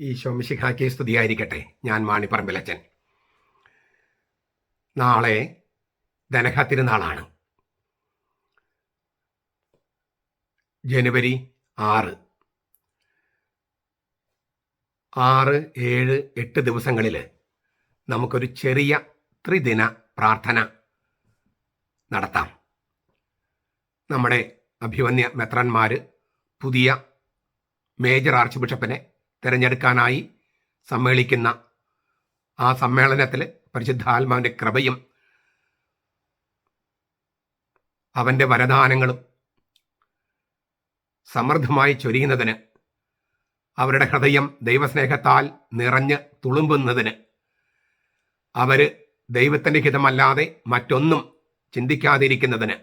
ഈ ശോമിശിഖാക്കി സ്തുതിയായിരിക്കട്ടെ ഞാൻ മാണിപ്പറമ്പിലച്ചൻ നാളെ ധനഹ ജനുവരി ആറ്. ആറ് ഏഴ് എട്ട് ദിവസങ്ങളിൽ നമുക്കൊരു ചെറിയ ത്രിദിന പ്രാർത്ഥന നടത്താം. നമ്മുടെ അഭിവന്യ മെത്രന്മാർ പുതിയ മേജർ ആർച്ച് ബിഷപ്പിനെ തിരഞ്ഞെടുക്കാനായി സമ്മേളിക്കുന്ന ആ സമ്മേളനത്തിൽ പരിശുദ്ധാത്മാവിന്റെ കൃപയും അവന്റെ വരദാനങ്ങളും സമൃദ്ധമായി ചൊരിയുന്നതിന് അവരുടെ ഹൃദയം ദൈവസ്നേഹത്താൽ നിറഞ്ഞ് തുളുമ്പുന്നതിന് അവർ ദൈവത്തിന്റെ ഹിതമല്ലാതെ മറ്റൊന്നും ചിന്തിക്കാതിരിക്കുന്നതിന്.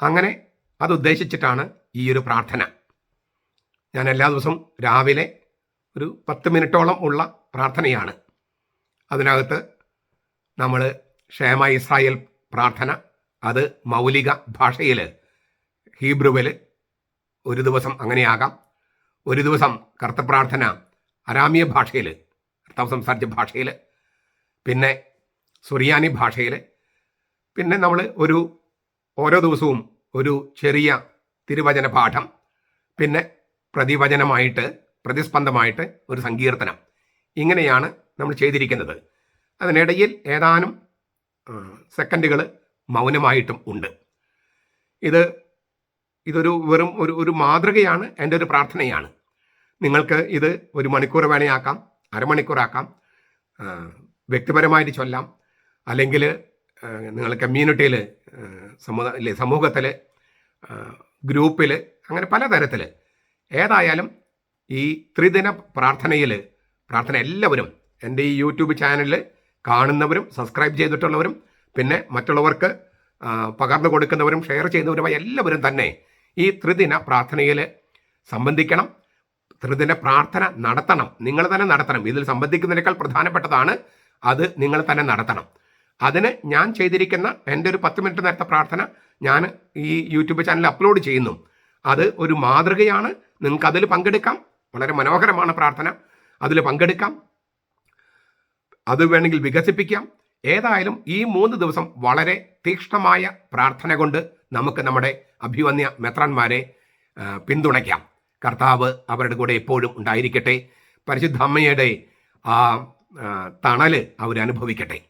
അങ്ങനെ അതുദ്ദേശിച്ചിട്ടാണ് ഈ ഒരു പ്രാർത്ഥന. ഞാൻ എല്ലാ ദിവസവും രാവിലെ ഒരു പത്ത് മിനിറ്റോളം ഉള്ള പ്രാർത്ഥനയാണ്. അതിനകത്ത് നമ്മൾ ക്ഷേമ ഇസ്രായേൽ പ്രാർത്ഥന അത് മൗലിക ഭാഷയിൽ ഹീബ്രുവിൽ ഒരു ദിവസം അങ്ങനെയാകാം. ഒരു ദിവസം കർത്തപ്രാർത്ഥന അരാമിയ ഭാഷയിൽ കർത്താവ് സംസാരിച്ച ഭാഷയിൽ പിന്നെ സുറിയാനി ഭാഷയിൽ പിന്നെ നമ്മൾ ഒരു ഓരോ ദിവസവും ഒരു ചെറിയ തിരുവചന പാഠം പിന്നെ പ്രതിവചനമായിട്ട് പ്രതിസ്പന്ദമായിട്ട് ഒരു സങ്കീർത്തനം. ഇങ്ങനെയാണ് നമ്മൾ ചെയ്തിരിക്കുന്നത്. അതിനിടയിൽ ഏതാനും സെക്കൻഡുകൾ മൗനമായിട്ടും ഉണ്ട്. ഇത് ഇതൊരു വെറും ഒരു ഒരു മാതൃകയാണ് എന്റെ ഒരു പ്രാർത്ഥനയാണ്. നിങ്ങൾക്ക് ഇത് ഒരു മണിക്കൂർ വേണയാക്കാം അരമണിക്കൂറാക്കാം വ്യക്തിപരമായിട്ട് ചൊല്ലാം. അല്ലെങ്കിൽ നിങ്ങൾ കമ്മ്യൂണിറ്റിയിൽ സമുദായ സമൂഹത്തിൽ ഗ്രൂപ്പിൽ അങ്ങനെ പലതരത്തിൽ ഏതായാലും ഈ ത്രിദിന പ്രാർത്ഥനയിൽ പ്രാർത്ഥന എല്ലാവരും എന്റെ ഈ യൂട്യൂബ് ചാനലിൽ കാണുന്നവരും സബ്സ്ക്രൈബ് ചെയ്തിട്ടുള്ളവരും പിന്നെ മറ്റുള്ളവർക്ക് പകർന്നു കൊടുക്കുന്നവരും ഷെയർ ചെയ്യുന്നവരുമായി എല്ലാവരും തന്നെ ഈ ത്രിദിന പ്രാർത്ഥനയിൽ സംബന്ധിക്കണം. ത്രിദിന പ്രാർത്ഥന നടത്തണം. നിങ്ങൾ തന്നെ നടത്തണം. ഇതിൽ സംബന്ധിക്കുന്നതിനേക്കാൾ പ്രധാനപ്പെട്ടതാണ് അത് നിങ്ങൾ തന്നെ നടത്തണം. അതിന് ഞാൻ ചെയ്തിരിക്കുന്ന എന്റെ ഒരു പത്ത് മിനിറ്റ് നേരത്തെ പ്രാർത്ഥന ഞാൻ ഈ യൂട്യൂബ് ചാനലിൽ അപ്ലോഡ് ചെയ്യുന്നു. അത് ഒരു മാതൃകയാണ്. നിങ്ങൾക്ക് അതിൽ പങ്കെടുക്കാം. വളരെ മനോഹരമാണ് പ്രാർത്ഥന. അതിൽ പങ്കെടുക്കാം. അത് വേണമെങ്കിൽ വികസിപ്പിക്കാം. ഏതായാലും ഈ മൂന്ന് ദിവസം വളരെ തീക്ഷ്ണമായ പ്രാർത്ഥന കൊണ്ട് നമുക്ക് നമ്മുടെ അഭിവന്യ മെത്രാന്മാരെ പിന്തുണയ്ക്കാം. കർത്താവ് അവരുടെ കൂടെ എപ്പോഴും ഉണ്ടായിരിക്കട്ടെ. പരിശുദ്ധ അമ്മയുടെ ആ തണൽ അവരനുഭവിക്കട്ടെ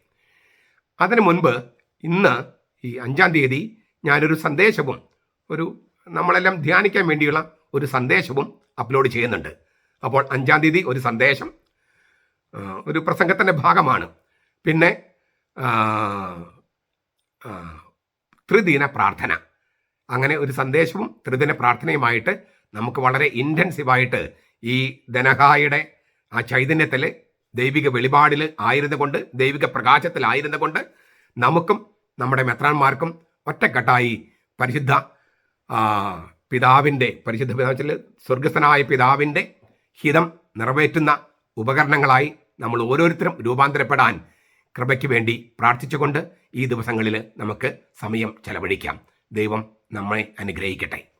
അതിനു മുൻപ് ഇന്ന് ഈ അഞ്ചാം തീയതി ഞാനൊരു സന്ദേശവും ഒരു നമ്മളെല്ലാം ധ്യാനിക്കാൻ വേണ്ടിയുള്ള ഒരു സന്ദേശവും അപ്ലോഡ് ചെയ്യുന്നുണ്ട്. അപ്പോൾ അഞ്ചാം തീയതി ഒരു സന്ദേശം ഒരു പ്രസംഗത്തിന്റെ ഭാഗമാണ്. പിന്നെ ത്രിദിന പ്രാർത്ഥന. അങ്ങനെ ഒരു സന്ദേശവും ത്രിദിന പ്രാർത്ഥനയുമായിട്ട് നമുക്ക് വളരെ ഇന്റൻസീവായിട്ട് ഈ ധനഹായുടെ ആ ചൈതന്യത്തിൽ ദൈവിക വെളിപാടിൽ ആയിരുന്നു കൊണ്ട് ദൈവിക പ്രകാശത്തിലായിരുന്നു കൊണ്ട് നമുക്കും നമ്മുടെ മെത്രാന്മാർക്കും ഒറ്റക്കെട്ടായി പരിശുദ്ധ പിതാവിന്റെ പരിശുദ്ധ പിതാവിൽ സ്വർഗസ്ഥനായ പിതാവിന്റെ ഹിതം നിറവേറ്റുന്ന ഉപകരണങ്ങളായി നമ്മൾ ഓരോരുത്തരും രൂപാന്തരപ്പെടാൻ കൃപയ്ക്ക് വേണ്ടി പ്രാർത്ഥിച്ചുകൊണ്ട് ഈ ദിവസങ്ങളിൽ നമുക്ക് സമയം ചെലവഴിക്കാം. ദൈവം നമ്മെ അനുഗ്രഹിക്കട്ടെ.